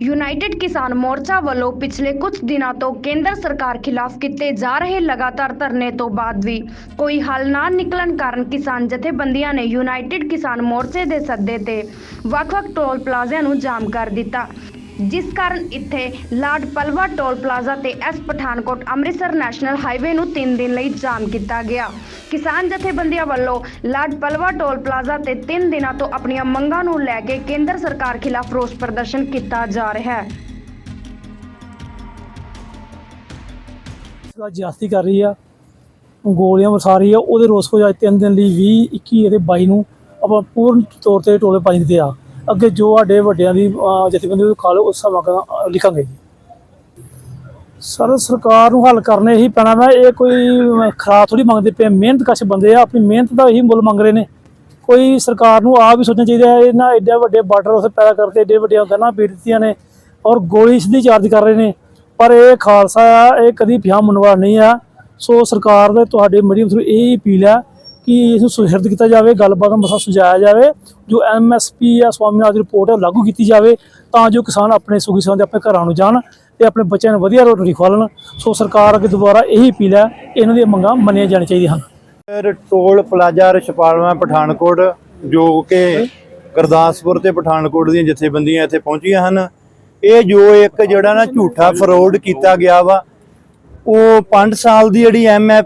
United Kisan Morcha ਵੱਲੋਂ ਪਿਛਲੇ ਕੁਝ ਦਿਨਾਂ ਤੋਂ ਕੇਂਦਰ ਸਰਕਾਰ ਖਿਲਾਫ ਕੀਤੇ ਜਾ ਰਹੇ ਲਗਾਤਾਰ ਧਰਨੇ ਤੋਂ ਬਾਅਦ ਵੀ ਕੋਈ ਹੱਲ ਨਾ ਨਿਕਲਣ ਕਾਰਨ ਕਿਸਾਨ ਜਥੇਬੰਦੀਆਂ ਨੇ ਯੂਨਾਈਟਿਡ ਕਿਸਾਨ ਮੋਰਚੇ ਦੇ ਸੱਦੇ ਤੇ ਵੱਖ-ਵੱਖ ਟੋਲ ਪਲਾਜ਼ਿਆਂ ਨੂੰ ਜਾਮ ਕਰ ਦਿੱਤਾ। ਜਿਸ ਕਾਰਨ ਇੱਥੇ ਲਾਰਡ ਪਲਵਾ ਟੋਲ ਪਲਾਜ਼ਾ ਤੇ ਐਸ ਪਠਾਨਕੋਟ ਅੰਮ੍ਰਿਤਸਰ ਨੈਸ਼ਨਲ ਹਾਈਵੇ ਨੂੰ 3 ਦਿਨ ਲਈ ਜਾਮ ਕੀਤਾ ਗਿਆ। ਕਿਸਾਨ ਜਥੇਬੰਦੀਆਂ ਵੱਲੋਂ ਲਾਰਡ ਪਲਵਾ ਟੋਲ ਪਲਾਜ਼ਾ ਤੇ 3 ਦਿਨਾਂ ਤੋਂ ਆਪਣੀਆਂ ਮੰਗਾਂ ਨੂੰ ਲੈ ਕੇ ਕੇਂਦਰ ਸਰਕਾਰ ਖਿਲਾਫ ਰੋਸ ਪ੍ਰਦਰਸ਼ਨ ਕੀਤਾ ਜਾ ਰਿਹਾ ਹੈ। ਜਿਹੜਾ ਕਰ ਰਹੀ ਆ, ਗੋਲੀਆਂ ਵਸਾ ਰਹੀ ਆ, ਉਹਦੇ ਰੋਸ ਵਜੋਂ ਅੱਜ ਤਿੰਨ ਦਿਨ ਲਈ 20 21 ਅਤੇ 22 ਨੂੰ ਆਪਾਂ ਪੂਰਨ ਤੌਰ ਤੇ ਟੋਲੇ ਪਾਈ ਦਿੱਤੇ ਆ। ਅੱਗੇ ਜੋ ਸਾਡੇ ਵੱਡਿਆਂ ਦੀ ਜਥੇਬੰਦੀ ਉਹ ਖਾ ਲਓ ਉਸ ਹਿਸਾਬ ਨਾਲ ਅਹ, ਲਿਖਾਂਗੇ ਸਰ ਸਰਕਾਰ ਨੂੰ ਹੱਲ ਕਰਨੇ ਹੀ ਪੈਣਾ ਵਾ ਇਹ ਕੋਈ ਖਰਾਬ ਥੋੜੀ ਮੰਗਦੇ ਪਏ ਮਿਹਨਤ ਕਸ਼ ਬੰਦੇ ਆ ਆਪਣੀ ਮਿਹਨਤ ਦਾ ਹੀ ਮੁੱਲ ਮੰਗ ਰਹੇ ਨੇ। ਕੋਈ ਸਰਕਾਰ ਨੂੰ ਆਪ ਵੀ ਸੋਚਣਾ ਚਾਹੀਦਾ ਹੈ ਇਹਨਾਂ ਐਡੇ ਵੱਡੇ ਬਾਰਡਰ ਉੱਥੇ ਪੈਦਾ ਕਰਤੇ ਐਡੇ ਵੱਡੀਆਂ ਗਨਾਂ ਪੀੜ ਦਿੱਤੀਆਂ ਨੇ ਔਰ ਗੋਲੀ ਸਿੱਧੀ ਚਾਰਜ ਕਰ ਰਹੇ ਨੇ। ਪਰ ਇਹ ਖਾਲਸਾ ਆ ਇਹ ਕਦੀ ਫਿਆ ਮਨਵਾ ਨਹੀਂ ਆ। ਸੋ ਸਰਕਾਰ ਦੇ ਤੁਹਾਡੇ ਮੀਡੀਅਮ ਥਰੂ ਇਹ ਹੀ ਅਪੀਲ ਆ ਕਿ ਇਸ ਨੂੰ ਸੁਹਿਰਦ ਕੀਤਾ ਜਾਵੇ, ਗੱਲਬਾਤ ਦਾ ਮਸਲਾ ਸੁਝਾਇਆ ਜਾਵੇ, ਜੋ ਐਮਐਸਪੀ ਆ ਸਵਾਮੀਨਾਥਨ ਦੀ ਰਿਪੋਰਟ ਹੈ ਲਾਗੂ ਕੀਤੀ ਜਾਵੇ, ਤਾਂ ਜੋ ਕਿਸਾਨ ਆਪਣੇ ਸੁਖੀ ਸੰਦੇ ਆਪਣੇ ਘਰਾਂ ਨੂੰ ਜਾਣ ਤੇ ਆਪਣੇ ਬੱਚਿਆਂ ਨੂੰ ਵਧੀਆ ਰੋਟੀ ਖਵਾਲਣ। ਸੋ ਸਰਕਾਰ ਅੱਗੇ ਦੁਬਾਰਾ ਇਹੀ ਅਪੀਲ ਹੈ, ਇਹਨਾਂ ਦੀਆਂ ਮੰਗਾਂ ਮੰਨੀਆਂ ਜਾਣੀਆਂ ਚਾਹੀਦੀਆਂ ਹਨ। ਫਿਰ ਟੋਲ ਪਲਾਜ਼ਾ ਰਛਪਾਲਵਾ ਪਠਾਨਕੋਟ, ਜੋ ਕਿ ਗੁਰਦਾਸਪੁਰ ਤੇ ਪਠਾਨਕੋਟ ਦੀਆਂ ਜਥੇਬੰਦੀਆਂ ਇੱਥੇ ਪਹੁੰਚੀਆਂ ਹਨ, ਇਹ ਜੋ ਇੱਕ ਜਿਹੜਾ ਨਾ ਝੂਠਾ ਫਰੋਡ ਕੀਤਾ ਗਿਆ ਵਾ, ਉਹ 5 ਸਾਲ ਦੀ ਜਿਹੜੀ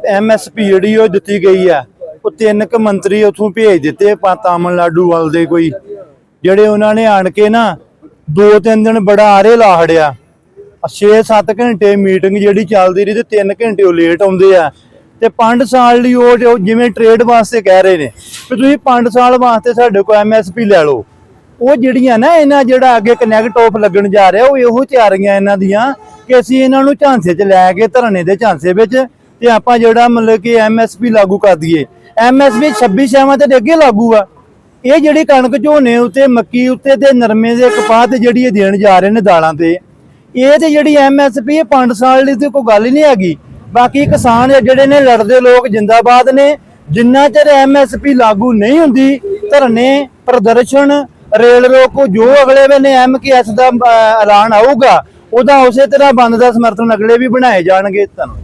ਐਮਐਸਪੀ ਜਿਹੜੀ ਉਹ ਦਿੱਤੀ ਗਈ ਆ ਉਹ ਤਿੰਨ ਕ ਮੰਤਰੀ ਉਥੋਂ ਭੇਜ ਦਿੱਤੇ ਪਾ ਤਾਮਿਲਨਾਡੂ ਵੱਲ ਦੇ ਕੋਈ। ਜਿਹੜੇ ਉਹਨਾਂ ਨੇ ਆਣ ਕੇ ਨਾ ਦੋ ਤਿੰਨ ਦਿਨ ਬੜਾ ਆਰੇ ਲਾ 6-7 ਘੰਟੇ ਮੀਟਿੰਗ ਜਿਹੜੀ ਚੱਲਦੀ ਰਹੀ ਤੇ 3 ਘੰਟੇ ਉਹ ਲੇਟ ਆਉਂਦੇ ਆ। ਤੇ 5 ਸਾਲ ਲਈ ਉਹ ਜਿਵੇਂ ਟ੍ਰੇਡ ਵਾਸਤੇ ਕਹਿ ਰਹੇ ਨੇ, ਵੀ ਤੁਸੀਂ 5 ਸਾਲ ਵਾਸਤੇ ਸਾਡੇ ਕੋਲ ਐਮਐਸਪੀ ਲੈ ਲਓ। ਉਹ ਜਿਹੜੀਆਂ ਨਾ ਇਹਨਾਂ ਜਿਹੜਾ ਅੱਗੇ ਕਨੈਕਟ ਆਫ ਲੱਗਣ ਜਾ ਰਿਹਾ, ਉਹ ਇਹੋ ਤਿਆਰੀਆਂ ਇਹਨਾਂ ਦੀਆਂ ਕਿ ਅਸੀਂ ਇਹਨਾਂ ਨੂੰ ਝਾਂਸੇ 'ਚ ਲੈ ਕੇ, ਧਰਨੇ ਦੇ ਝਾਂਸੇ ਵਿੱਚ ਤੇ ਆਪਾਂ ਜਿਹੜਾ ਮਤਲਬ ਕਿ ਐਮਐਸਪੀ ਲਾਗੂ ਕਰ ਦਈਏ। ਐਮਐਸਪੀ 26 ਛੇਵਾਂ ਤੇ ਅੱਗੇ ਲਾਗੂ ਆ। ਇਹ ਜਿਹੜੀ ਕਣਕ ਝੋਨੇ ਉੱਤੇ, ਮੱਕੀ ਉੱਤੇ ਤੇ ਨਰਮੇ ਦੇ ਕਪਾਹ ਤੇ ਜਿਹੜੀ ਇਹ ਦੇਣ ਜਾ ਰਹੇ ਨੇ ਦਾਲਾਂ ਤੇ, ਇਹ ਤੇ ਜਿਹੜੀ ਐਮਐਸਪੀ ਇਹ 5 ਸਾਲ ਲਈ ਤੇ ਕੋਈ ਗੱਲ ਹੀ ਨਹੀਂ ਹੈਗੀ। ਬਾਕੀ ਕਿਸਾਨ ਜਿਹੜੇ ਨੇ, ਲੜਦੇ ਲੋਕ ਜਿੰਦਾਬਾਦ ਨੇ। ਜਿੰਨਾ ਚਿਰ ਐਮਐਸਪੀ ਲਾਗੂ ਨਹੀਂ ਹੁੰਦੀ, ਧਰਨੇ, ਪ੍ਰਦਰਸ਼ਨ, ਰੇਲ ਰੋਕੋ, ਜੋ ਅਗਲੇ ਵੇਲੇ ਐਮਕੇਐਸ ਦਾ ਐਲਾਨ ਆਊਗਾ, ਉਹਦਾ ਉਸੇ ਤਰ੍ਹਾਂ ਬੰਦ ਦਾ ਸਮਰਥਨ ਅਗਲੇ ਵੀ ਬਣਾਏ ਜਾਣਗੇ। ਧੰਨਵਾਦ।